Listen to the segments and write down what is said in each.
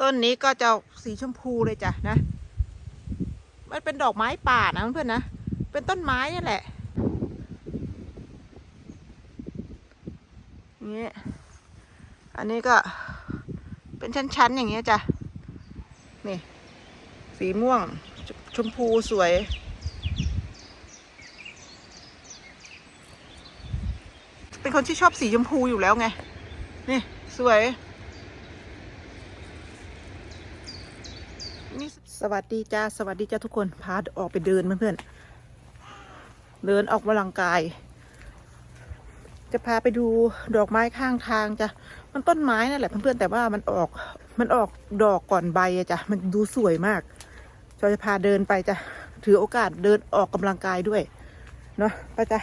ต้นนี้ก็จะสีชมพูเลยจ้ะนะ มันเป็นดอกไม้ป่านะเพื่อนๆนะ เป็นต้นไม้นี่แหละนี้อันนี้ก็เป็นชั้น ๆ อย่างเงี้ยจ้ะ นี่ สีม่วงชชมพูสวย เป็นคนที่ชอบสีชมพูอยู่แล้วไง นี่ สวย นี่ สวัสดีจ้าสวัสดีจ้าทุกคนพาออกไปเดินเพื่อนๆเดินออกกำลังกาย จะพาไปดูดอกไม้ข้างทางจ้ะมันต้นไม้นั่นแหละเพื่อนๆแต่ว่ามันออกมันออกดอกก่อนใบอะจ้ะมันดูสวยมากจอยจะพาเดินไปจ้ะถือโอกาสเดินออกกำลังกายด้วยเนาะไปจ้ะ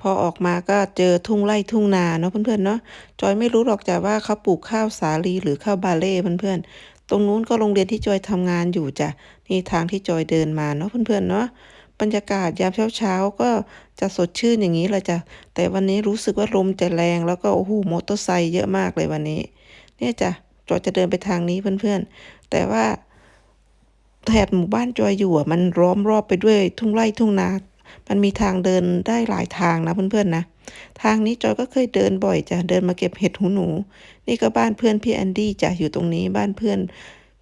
พอออกมาก็เจอทุ่งไร่ทุ่งนาเนาะเพื่อนๆเนาะจอยไม่รู้หรอกจ้ะว่าเขาปลูกข้าวสาลีหรือข้าวบาเล่เพื่อนๆ ตรงนู้นก็โรงเรียนที่จอยทำงานอยู่จ้ะนี่ทางที่จอยเดินมาเนาะเพื่อนๆเนาะบรรยากาศยามเช้าๆก็จะสดชื่นอย่างนี้เลยจ้ะแต่วันนี้รู้สึกว่าลมจะแรงแล้วก็โอ้โหมอเตอร์ไซค์เยอะมากเลยวันนี้ เนี่ยจ้ะจอยจะเดินไปทางนี้เพื่อนๆ แต่ว่าแถบหมู่บ้านจอยอยู่อะมันล้อมรอบไปด้วยทุ่งไร่ทุ่งนา มันมีทางเดินได้หลายทางนะเพื่อนๆนะ ทางนี้จอยก็เคยเดินบ่อยจ้ะ เดินมาเก็บเห็ดหูหนู นี่ก็บ้านเพื่อนพี่แอนดี้จ้ะ อยู่ตรงนี้บ้านเพื่อน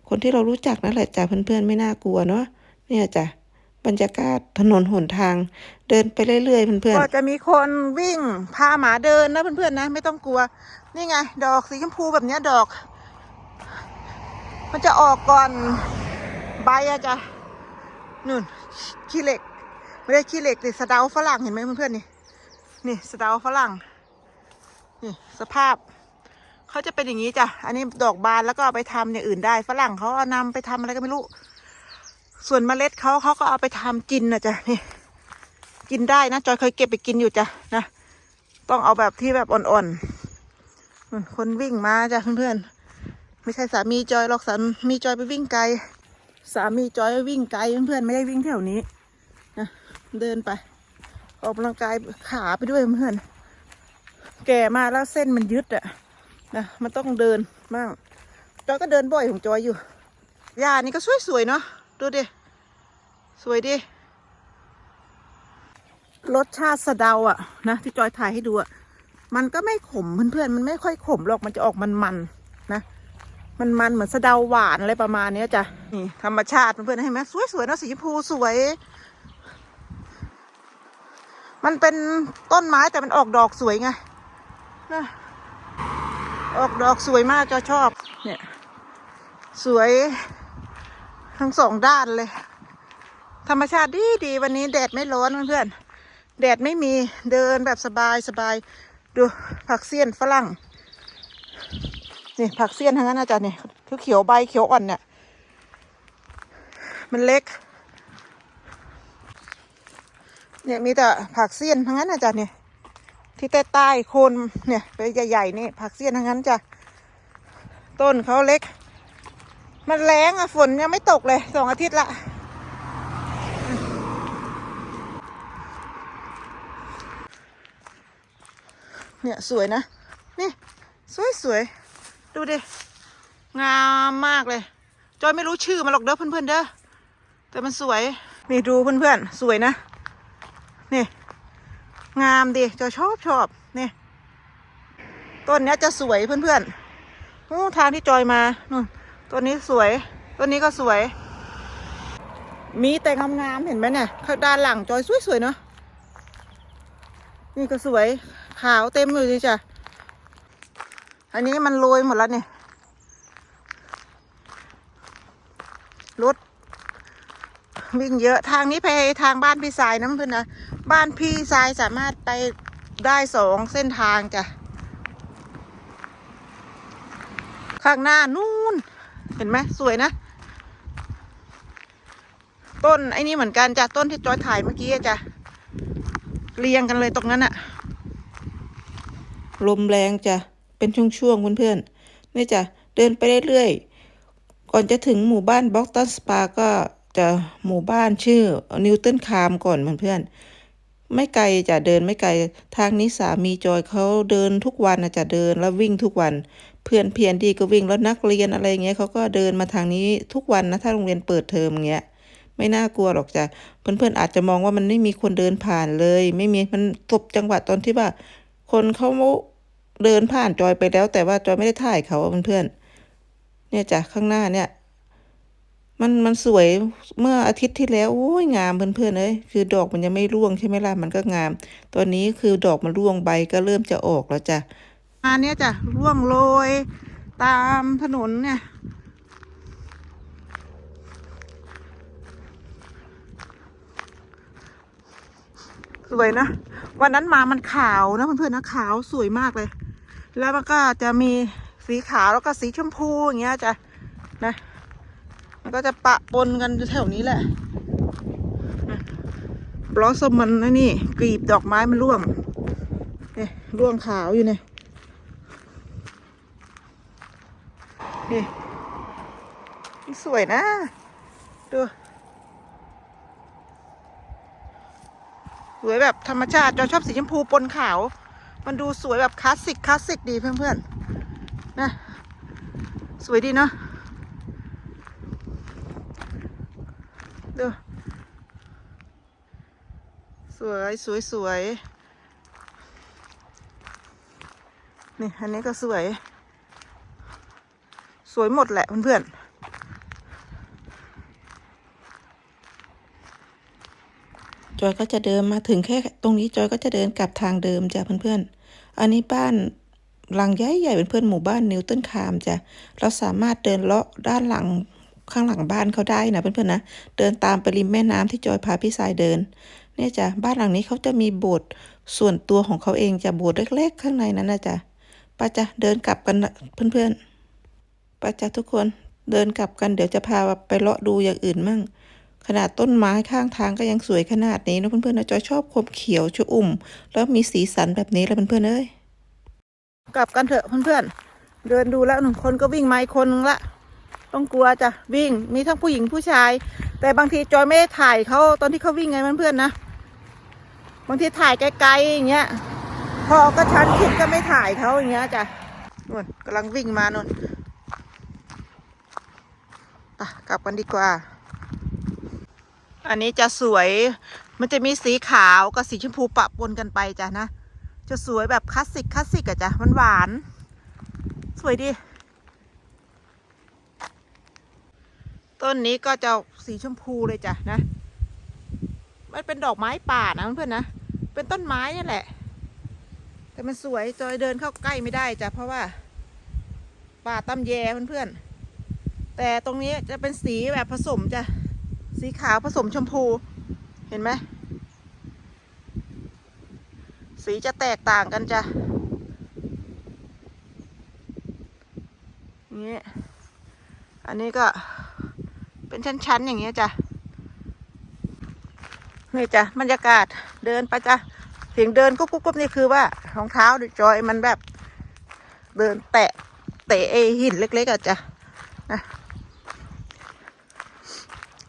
คนที่เรารู้จักนั่นแหละจ้ะเพื่อนๆไม่น่ากลัวเนาะ เนี่ยจ้ะบรรยากาศถนนหนทาง เดินไปเรื่อยๆเพื่อนๆ ก็จะมีคนวิ่งพาหมาเดินนะเพื่อนๆนะไม่ต้องกลัว นี่ไง ดอกสีชมพูแบบนี้ดอก มันจะออกก่อนใบอะจ้ะนู่นขี้เหล็ก ไม่ได้ขี้เหล็กแต่สะเดาฝรั่งเห็นไหมเพื่อนๆนี่ นี่สะเดาฝรั่ง นี่สภาพเขาจะเป็นอย่างนี้จ้ะ อันนี้ดอกบานแล้วก็เอาไปทำอย่างอื่นได้ ฝรั่งเขาเอานำไปทำอะไรก็ไม่รู้ ส่วนเมล็ดเขาเขาก็เอาไปทำกินนะจ๊ะนี่ กินได้นะจอยเคยเก็บไปกินอยู่จ้ะนะต้องเอาแบบที่แบบอ่อนๆคนวิ่งมาจ้ะเพื่อนๆไม่ใช่สามีจอยหรอกสามีจอยไปวิ่งไกล สามีจอยไปวิ่งไกลเพื่อนๆไม่ได้วิ่งแถวนี้ เดินไป ออกกำลังกายขาไปด้วยเพื่อน แก่มาแล้วเส้นมันยึดอะนะมันต้องเดินบ้างจอยก็เดินบ่อยของจอยอยู่หญ้านี่ก็สวยๆเนาะดูดิสวยดิรสชาติสะเดาอะนะที่จอยถ่ายให้ดูอะมันก็ไม่ขมเพื่อนๆมันไม่ค่อยขมหรอกมันจะออกมันๆนะมันมันเหมือนสะเดาหวานอะไรประมาณเนี้ยจ้ะนี่ธรรมชาติเพื่อนๆเห็นไหมสวยๆเนอะสีชมพูสวย มันเป็นต้นไม้แต่มันออกดอกสวยไงนะออกดอกสวยมากจะชอบ เนี่ย สวยทั้งสองด้านเลย ธรรมชาติดีดีวันนี้แดดไม่ร้อนเพื่อนแดดไม่มีเดินแบบสบายสบายดูผักเสี้ยนฝรั่งนี่ผักเสี้ยนทั้งนั้นนะจ๊ะเนี่ยคือเขียวใบเขียวอ่อนเนี่ย มันเล็ก เนี่ยมีแต่ผักเสี้ยนทั้งนั้นนะจ๊ะเนี่ย ที่ใต้ใต้โคนเนี่ยไปใหญ่ๆนี่ผักเสี้ยนทั้งนั้นจ้ะต้นเขาเล็ก มันแรงอะฝนยังไม่ตกเลยสองอาทิตย์ละเนี่ยสวยนะ นี่สวยสวยดูดิ งามมากเลย จอยไม่รู้ชื่อมันหรอกเด้อเพื่อนๆเด้อแต่มันสวย นี่ดูเพื่อนๆ สวยนะ นี่ งามดิจอยชอบชอบนี่ต้นนี้จะสวยเพื่อนๆอู้ทางที่จอยมานู่นต้นนี้สวยต้นนี้ก็สวย มีแต่งามๆเห็นไหมเนี่ยด้านหลังจอยสวยๆเนาะนี่ก็สวยขาวเต็มเลยจ้ะอันนี้มันโรยหมดแล้วเนี่ยรถ วิ่งเยอะทางนี้ไปทางบ้านพี่สายน้ำเพื่อนนะบ้านพี่สายสามารถไปได้สองเส้นทางจ้ะข้างหน้านู่น เห็นไหมสวยนะ ต้นไอ้นี่เหมือนกันจ้ะต้นที่จอยถ่ายเมื่อกี้จ้ะเรียงกันเลยตรงนั้นอะลมแรงจ้ะเป็นช่วงๆเพื่อนๆนี่จ้ะเดินไปเรื่อยๆก่อนจะถึงหมู่บ้านบ็อกตันสปาก็ จะหมู่บ้านชื่อนิวตันคามก่อนเพื่อนๆไม่ไกลจะเดินไม่ไกลทางนี้สามีจอยเขาเดินทุกวันจะเดินแล้ววิ่งทุกวัน เพื่อนเพียนดีก็วิ่งแล้วนักเรียนอะไรเงี้ยเขาก็เดินมาทางนี้ทุกวันนะถ้าโรงเรียนเปิดเทอมเงี้ยไม่น่ากลัวหรอกจ้ะเพื่อนๆอาจจะมองว่ามันไม่มีคนเดินผ่านเลย ไม่มีมันตบจังหวะตอนที่ว่า คนเขาเดินผ่านจอยไปแล้ว แต่ว่าจอยไม่ได้ถ่ายเขาอะเพื่อนๆเนี่ยจ้ะข้างหน้าเนี่ย มันมันสวยเมื่ออาทิตย์ที่แล้วโอ้ยงามเพื่อนๆเอ้ยคือดอกมันยังไม่ร่วงใช่ไหมล่ะมันก็งาม ตอนนี้คือดอกมันร่วงใบก็เริ่มจะออกแล้วจ้ะอันนี้จ้ะร่วงโรยตามถนนเนี่ยสวยนะ วันนั้นมามันขาวนะเพื่อนๆนะขาวสวยมากเลย แล้วมันก็จะมีสีขาวแล้วก็สีชมพูอย่างเงี้ยจ้ะนะ มันก็จะปะปนกันอยู่แถวนี้แหละบลอสมมันนะนี่กลีบดอกไม้มันร่วงเนี่ยร่วงขาวอยู่เนี่ยนี่นี่สวยนะ ดูสวยแบบธรรมชาติจอยชอบสีชมพูปนขาว มันดูสวยแบบคลาสสิกคลาสสิกดีเพื่อนๆนะ สวยดีเนาะ ดู สวยสวยสวยนี่อันนี้ก็สวย สวยหมดแหละเพื่อนๆจอยก็จะเดินมาถึงแค่ตรงนี้จอยก็จะเดินกลับทางเดิมจ้ะเพื่อนๆ อันนี้บ้านหลังใหญ่ๆเป็นเพื่อนหมู่บ้านนิวตันคามจ้ะ เราสามารถเดินเลาะด้านหลังข้างหลังบ้านเขาได้นะเพื่อนๆนะ เดินตามไปริมแม่น้ำที่จอยพาพี่สายเดิน เนี่ยจ้ะบ้านหลังนี้เขาจะมีโบสถ์ส่วนตัวของเขาเองจะโบสถ์เล็กๆ ข้างในนั้นนะจ๊ะป้าจ้ะเดินกลับกันนเพื่อนๆป้าจ้ะทุกคนเดินกลับกันเดี๋ยวจะพาไปเลาะดูอย่างอื่นมั่ง ขนาดต้นไม้ข้างทางก็ยังสวยขนาดนี้นะเพื่อนๆนะจอยชอบความเขียวชอุ่ม แล้วมีสีสันแบบนี้แล้วเพื่อนๆเอ้ยกลับกันเถอะเพื่อนๆเดินดูแล้วหนึ่งคนก็วิ่งไมาอีกคนละต้องกลัวจ้ะวิ่งมีทั้งผู้หญิงผู้ชาย แต่บางทีจอยไม่ได้ถ่ายเขาตอนที่เขาวิ่งไงเพื่อนๆนะ บางทีถ่ายไกลๆอย่างเงี้ย พอก็ชั้นคิดก็ไม่ถ่ายเขาอย่างเงี้ยจ้ะนู่นกำลังวิ่งมานู่นไปกลับกันดีกว่า อันนี้จะสวย มันจะมีสีขาวกับสีชมพูปะปนกันไปจ้ะนะ จะสวยแบบคลาสสิกคลาสสิกอะจ้ะมันหวาน สวยดี ต้นนี้ก็จะสีชมพูเลยจ้ะนะ มันเป็นดอกไม้ป่านะเพื่อนๆนะ เป็นต้นไม้นี่แหละ แต่มันสวยจอยเดินเข้าใกล้ไม่ได้จ้ะเพราะว่า ป่าตำแยเพื่อนๆแต่ตรงนี้จะเป็นสีแบบผสมจ้ะสีขาวผสมชมพูเห็นไหมสีจะแตกต่างกันจ้ะนี้อันนี้ก็เป็นชั้นๆอย่างเงี้ยจ้ะ นี่จ้ะบรรยากาศเดินไปจ้ะเสียงเดินกุ๊บกุ๊บกุ๊บนี่คือว่ารองเท้าจอยมันแบบ เดินแตะเตะไอหินเล็ก ๆอะจ้ะนะ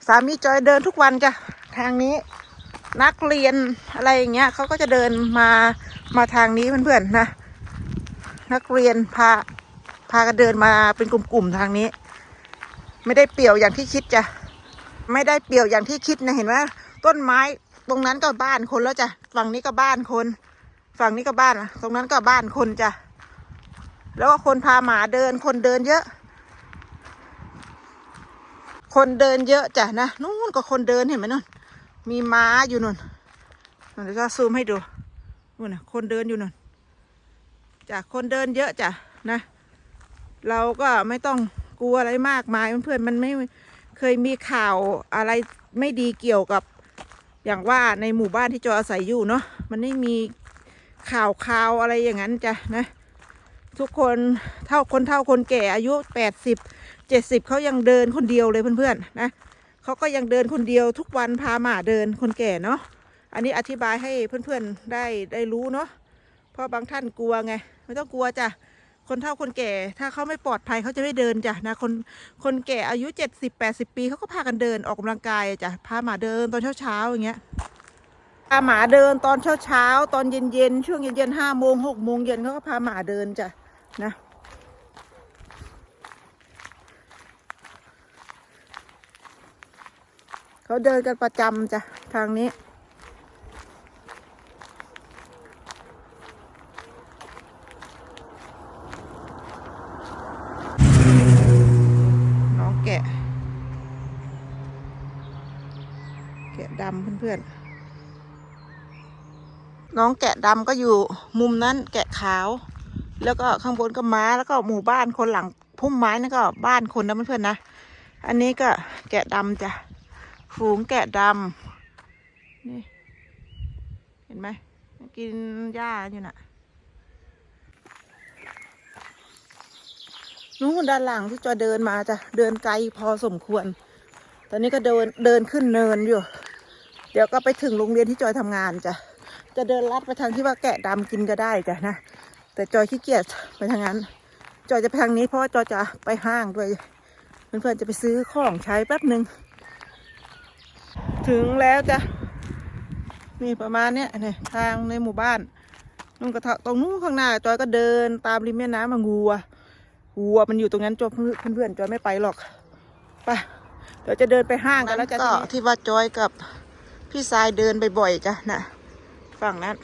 สามีจอยเดินทุกวันจ้ะทางนี้นักเรียนอะไรอย่างเงี้ยเขาก็จะเดินมามาทางนี้เพื่อนๆนะ นักเรียนพาพากันเดินมาเป็นกลุ่มๆทางนี้ ไม่ได้เปี่ยวอย่างที่คิดจ้ะไม่ได้เปี่ยวอย่างที่คิดนะเห็นไหม ต้นไม้ ตรงนั้นก็บ้านคนแล้วจ้ะฝั่งนี้ก็บ้านคน ฝั่งนี้ก็บ้านตรงนั้นก็บ้านคนจ้ะแล้วก็คนพาหมาเดินคนเดินเยอะ คนเดินเยอะจ้ะนะนู่นก็คนเดินเห็นไหมนู่นมีม้าอยู่นู่นเดี๋ยวก็ซูมให้ดูนู่นนะคนเดินอยู่นู่นจ้ะคนเดินเยอะจ้ะนะ เราก็ไม่ต้องกลัวอะไรมากมายเพื่อนมันไม่เคยมีข่าวอะไรไม่ดีเกี่ยวกับ อย่างว่าในหมู่บ้านที่จออาศัยอยู่เนาะมันไม่มีข่าวข่าวอะไรอย่างนั้นจ้ะนะ ทุกคนเท่าคนเท่าคนแก่อายุแปดสิบเจ็ดสิบเขายังเดินคนเดียวเลยเพื่อนๆนะเขาก็ยังเดินคนเดียวทุกวันพาหมาเดินคนแก่เนาะอันนี้อธิบายให้เพื่อนๆได้ได้รู้เนาะเพราะบางท่านกลัวไง ไม่ต้องกลัวจ้ะ คนเฒ่าคนแก่ ถ้าเขาไม่ปลอดภัยเขาจะไม่เดินจ้ะนะคนคนแก่อายุ 70 80 ปีเขาก็พากันเดินออกกำลังกายจ้ะพาหมาเดินตอนเช้าเช้าอย่างเงี้ยพาหมาเดินตอนเช้าเช้าตอนเย็นเย็นช่วงเย็นเย็นห้าโมงหกโมงเย็นเขาก็พาหมาเดินจ้ะนะเขาเดินกันประจำจ้ะทางนี้ พื่อนๆ น้องแกะดำก็อยู่มุมนั้นแกะขาว แล้วก็ข้างบนก็ม้าแล้วก็หมู่บ้านคนหลังพุ่มไม้นั่นก็บ้านคนนะเพื่อนๆนะ อันนี้ก็แกะดำจ้ะฝูงแกะดำนี่เห็นไหมกินหญ้าอยู่น่ะนู้นด้านหลังที่จอยเดินมาจ้ะเดินไกลพอสมควร ตอนนี้ก็เดินเดินขึ้นเนินอยู่ เดี๋ยวก็ไปถึงโรงเรียนที่จอยทำงานจ้ะจะเดินลัดไปทางที่ว่าแกะดำกินก็ได้จ้ะนะแต่จอยขี้เกียจไปทางนั้น จอยจะไปทางนี้เพราะว่าจอยจะไปห้างด้วยเพื่อนๆจะไปซื้อของใช้แป๊บหนึ่งถึงแล้วจ้ะนี่ประมาณเนี้ยนี่ทางในหมู่บ้านนุ่นกระทะตรงนู้นข้างหน้า จอยก็เดินตามริมแม่น้ำมางัววัวมันอยู่ตรงนั้นจอยเพื่อนๆจอยไม่ไปหรอกไปเดี๋ยวจะเดินไปห้างกันแล้วจ้ะที่ว่าจอยกับ พี่ทรายเดินบ่อยๆจ้ะนะฝั่งนั้น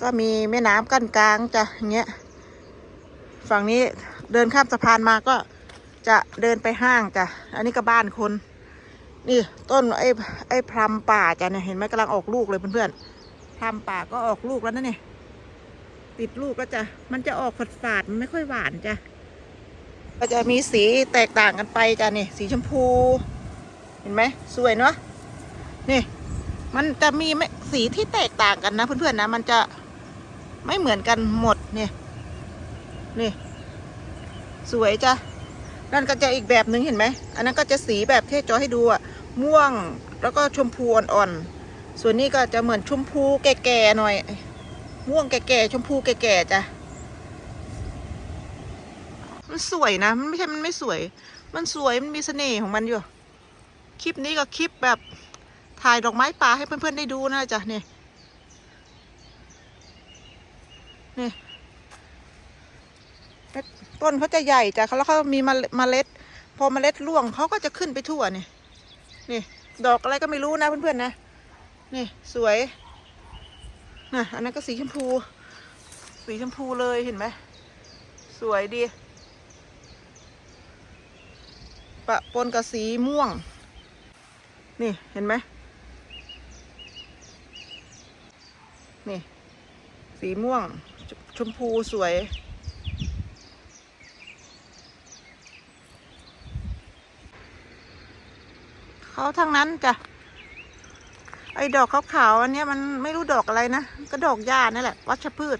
ก็มีแม่น้ำกั้นกลางจ้ะอย่างเงี้ยฝั่งนี้เดินข้ามสะพานมาก็จะเดินไปห้างจ้ะอันนี้ก็บ้านคน นี่ต้นไอ้ไอ้พรำป่าจ้ะเนี่ยเห็นไหมกำลังออกลูกเลยเพื่อนๆพรำป่าก็ออกลูกแล้วนะเนี่ยติดลูกแล้วจ้ะมันจะออกฝาดๆมันไม่ค่อยหวานจ้ะก็จะมีสีแตกต่างกันไปจ้ะนี่สีชมพู เห็นไหมสวยเนาะ นี่ มันจะมีสีที่แตกต่างกันนะ เพื่อนๆนะ มันจะไม่เหมือนกันหมดเนี่ยนี่ สวยจ้ะนั่นก็จะอีกแบบหนึ่งเห็นไหม อันนั้นก็จะสีแบบที่จอให้ดูอะม่วงแล้วก็ชมพูอ่อนๆ ส่วนนี้ก็จะเหมือนชมพูแก่ๆหน่อย ม่วงแก่ๆชมพูแก่ๆจ้ะ มันสวยนะ มันไม่ใช่ มันไม่สวย มันสวย มันมีเสน่ห์ของมันอยู่ คลิปนี้ก็คลิปแบบ ถ่ายดอกไม้ป่าให้เพื่อนๆได้ดูนะจ๊ะเนี่ยนี่ต้นเขาจะใหญ่จ้ะแล้วเขามีเมล็ด พอเมล็ดร่วงเขาก็จะขึ้นไปทั่วนี่นี่ ดอกอะไรก็ไม่รู้นะเพื่อนๆนะนี่สวยนะอันนั้นก็สีชมพู สีชมพูเลยเห็นไหมสวยดี ปะปนกับสีม่วง นี่เห็นไหม นี่ สีม่วง ชมพูสวย เขาทั้งนั้นจ้ะ ไอ้ดอกขาวๆอันนี้มันไม่รู้ดอกอะไรนะ ก็ดอกหญ้านั่นแหละ วัชพืช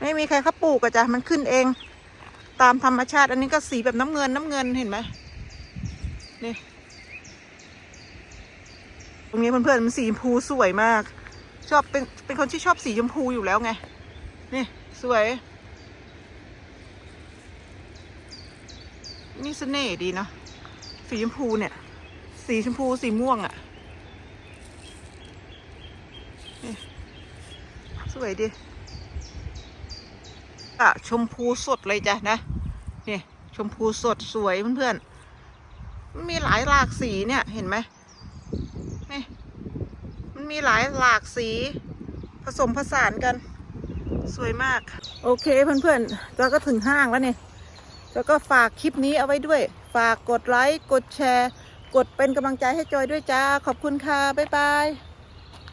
ไม่มีใครเขาปลูกอะจ้ะ มันขึ้นเอง ตามธรรมชาติ อันนี้ก็สีแบบน้ำเงินน้ำเงินเห็นไหมนี่ ตรงนี้เพื่อนๆมันสีชมพูสวยมาก ชอบเป็นเป็นคนที่ชอบสีชมพูอยู่แล้วไง นี่สวย นี่เสน่ห์ดีเนาะสีชมพูเนี่ย สีชมพูสีม่วงอะ่ะสวยดีอะชมพูสดเลยจ้ะนะนี่ชมพูสดสวยเพื่อนๆมีหลายหลากสีเนี่ยเห็นไหม มีหลายหลากสี ผสมผสานกัน สวยมาก โอเคเพื่อนๆเราก็ถึงห้างแล้วเนี่ยแล้วก็ฝากคลิปนี้เอาไว้ด้วย ฝากกดไลค์ กดแชร์ กดเป็นกำลังใจให้จอยด้วยจ้า ขอบคุณค่ะ บ๊ายบาย